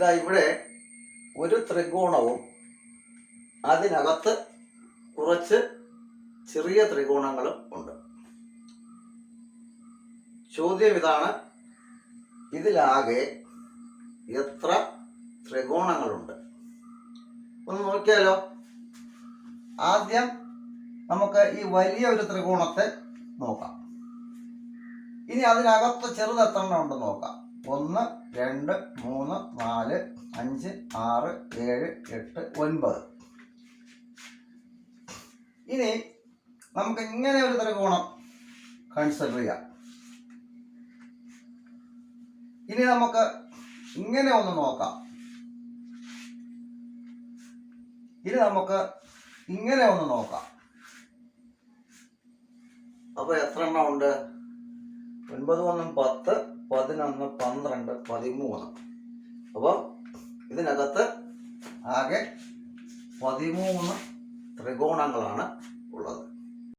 ഇതാ ഇവിടെ ഒരു ത്രികോണവും അതിനകത്ത് കുറച്ച് ചെറിയ ത്രികോണങ്ങളും ഉണ്ട്. ചോദ്യം ഇതാണ് ഇതിലാകെ എത്ര ത്രികോണങ്ങളുണ്ട്? ഒന്ന് നോക്കിയാലോ? ആദ്യം നമുക്ക് ഈ വലിയ ഒരു ത്രികോണത്തെ നോക്കാം. ഇനി അതിനകത്ത് ചെറുത് എത്ര എണ്ണം ഉണ്ടെന്ന് നോക്കാം. ഒന്ന് രണ്ട് മൂന്ന് നാല് അഞ്ച് ആറ് ഏഴ് എട്ട് ഒൻപത്. ഇനി നമുക്ക് ഇങ്ങനെ ഒരു ത്രികോണം കൺസിഡർ ചെയ്യാം. ഇനി നമുക്ക് ഇങ്ങനെ ഒന്ന് നോക്കാം. ഇനി നമുക്ക് ഇങ്ങനെ ഒന്ന് നോക്കാം. അപ്പൊ എത്ര എണ്ണം ഉണ്ട്? ഒൻപത് ഒന്നും പത്ത് പതിനൊന്ന് പന്ത്രണ്ട് പതിമൂന്ന്. അപ്പോൾ ഇതിനകത്ത് ആകെ പതിമൂന്ന് ത്രികോണങ്ങളാണ്